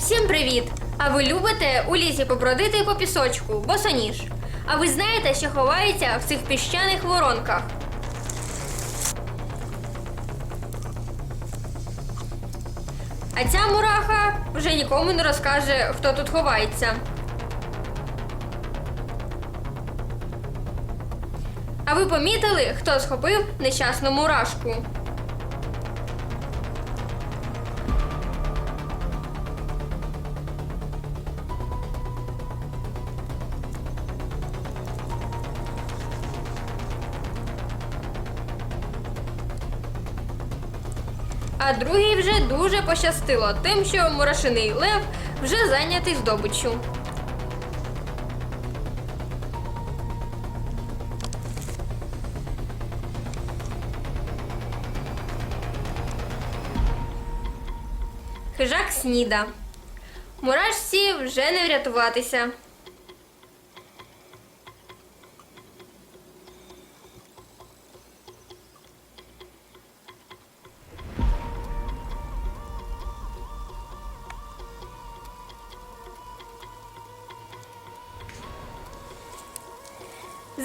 Всім привіт! А ви любите у лісі побродити по пісочку, босоніж? А ви знаєте, що ховається в цих піщаних воронках? А ця мураха вже нікому не розкаже, хто тут ховається. А ви помітили, хто схопив нещасну мурашку? А другий вже дуже пощастило тим, що мурашиний лев вже зайнятий здобиччю. Хижак сніда. Мурашці вже не врятуватися.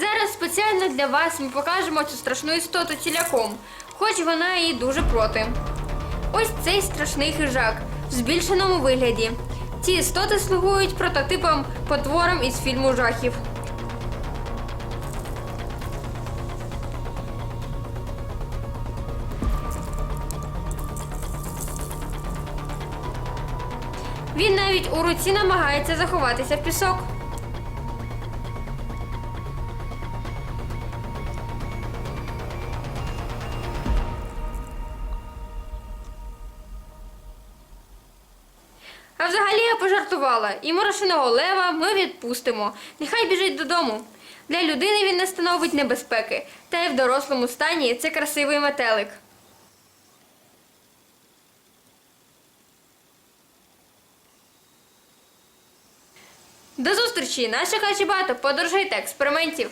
Зараз спеціально для вас ми покажемо цю страшну істоту ціляком, хоч вона і дуже проти. Ось цей страшний хижак в збільшеному вигляді. Ці істоти слугують прототипом потворам із фільму жахів. Він навіть у руці намагається заховатися в пісок. А взагалі я пожартувала, і морошиного лева ми відпустимо. Нехай біжить додому. Для людини він не становить небезпеки, та й в дорослому стані це красивий метелик. До зустрічі! Нас чекає багато подорожей та експериментів.